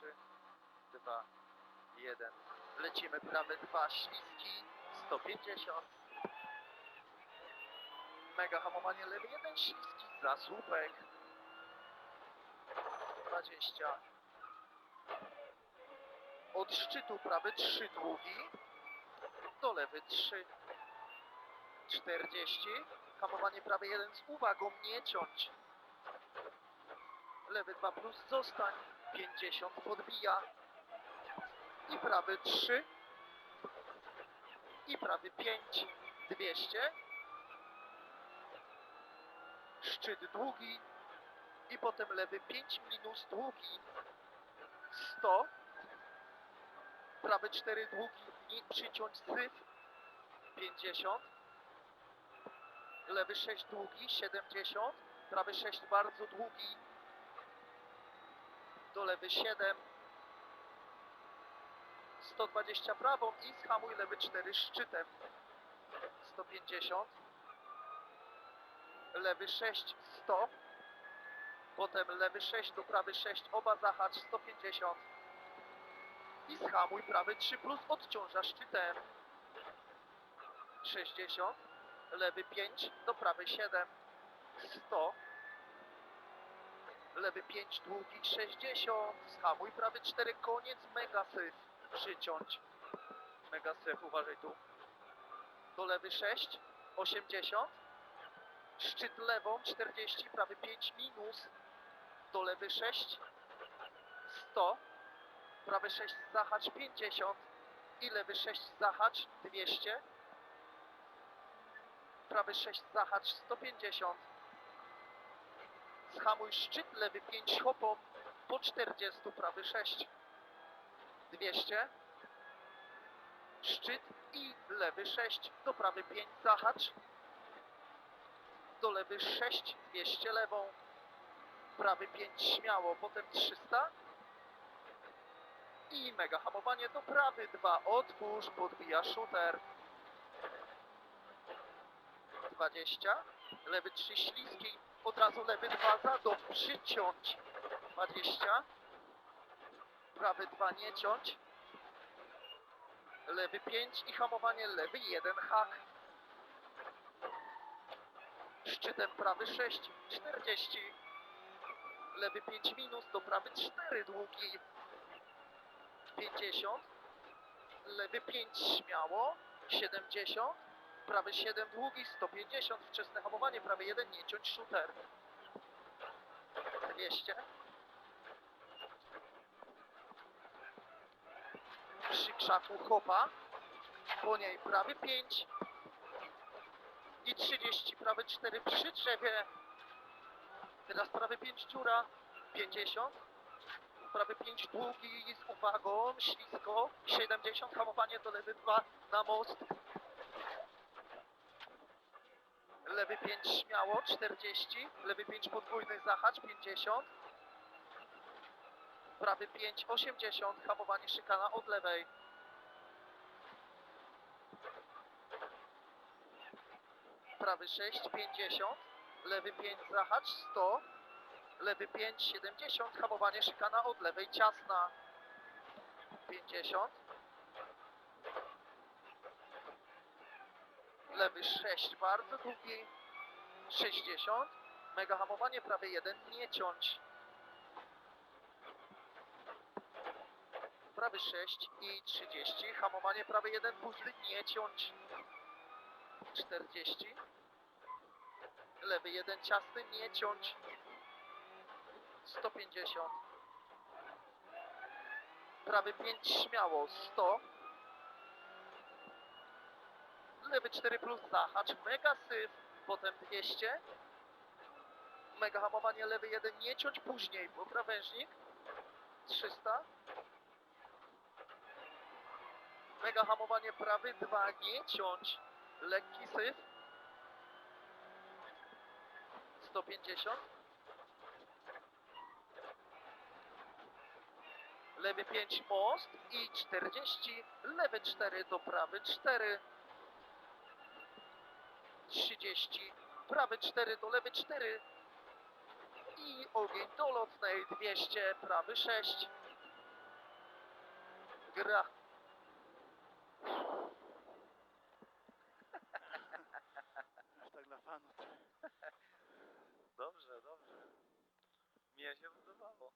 3, 2, 1. Lecimy prawy 2, śliski 150. Mega hamowanie lewy 1, śliski za słupek 20. Od szczytu prawy 3 długi do lewy 3 40. Hamowanie prawy 1 z uwagą, nie ciąć. Lewy 2 plus zostań. 50 podbija. I prawy 3. I prawy 5. 200. Szczyt długi. I potem lewy 5 minus długi. 100. Prawy 4 długi. Nie przyciąć syf. 50 lewy 6 długi, 70, prawy 6 bardzo długi, do lewy 7, 120 prawą i zhamuj lewy 4 szczytem, 150, lewy 6, 100, potem lewy 6 do prawy 6, oba zahacz, 150 i zhamuj prawy 3 plus odciąża szczytem, 60, lewy 5 do prawej 7 100 lewy 5 długi 60 schamuj prawy 4 koniec mega syf. Przyciąć mega syf uważaj tu. Do lewy 6 80 szczyt lewą 40 prawy 5 minus. Do lewy 6 100 prawy 6 zahacz 50 i lewy 6 zahacz 200 prawy 6 zahacz 150 zhamuj szczyt lewy 5 hopą po 40 prawy 6 200 szczyt i lewy 6 do prawy 5 zahacz. Do lewy 6 200 lewą. Prawy 5 śmiało. Potem 300 i mega hamowanie. Do prawy 2 otwórz podbija shooter. 20, lewy 3 śliski, od razu lewy 2 za dom, przyciąć, 20, prawy 2 nie ciąć, lewy 5 i hamowanie lewy 1 hak, szczytem prawy 6, 40, lewy 5 minus do prawy 4 długi, 50, lewy 5 śmiało, 70, prawy 7 długi, 150, wczesne hamowanie, prawy 1, nie ciąć shooter. 200. Przy krzaku chopa, po niej prawy 5 i 30, prawy 4 przy drzewie. Teraz prawy 5 dziura, 50. Prawy 5 długi z uwagą, ślisko, 70, hamowanie do lewy 2 na most, lewy 5 śmiało, 40, lewy 5 podwójny zahacz, 50, prawy 5, 80, hamowanie szykana od lewej. Prawy 6, 50, lewy 5 zahacz, 100, lewy 5, 70, hamowanie szykana od lewej, ciasna, 50, lewy 6 bardzo długi, 60, mega hamowanie prawy 1, nie ciąć. Prawy 6 i 30, hamowanie prawy 1, pusty, nie ciąć. 40, lewy 1 ciasny, nie ciąć. 150, prawy 5 śmiało, 100, lewy 4 plus zahacz, mega syf, potem 200, mega hamowanie lewy 1, nie ciąć później, bo krawężnik, 300, mega hamowanie prawy 2, nie ciąć, lekki syf, 150, lewy 5 most i 40, lewy 4 do prawy 4, 30, prawy 4 do lewy 4 i ogień do lotnej 200, prawy 6. Gra. tak dla fanów. Dobrze, dobrze. Mnie się wydawało.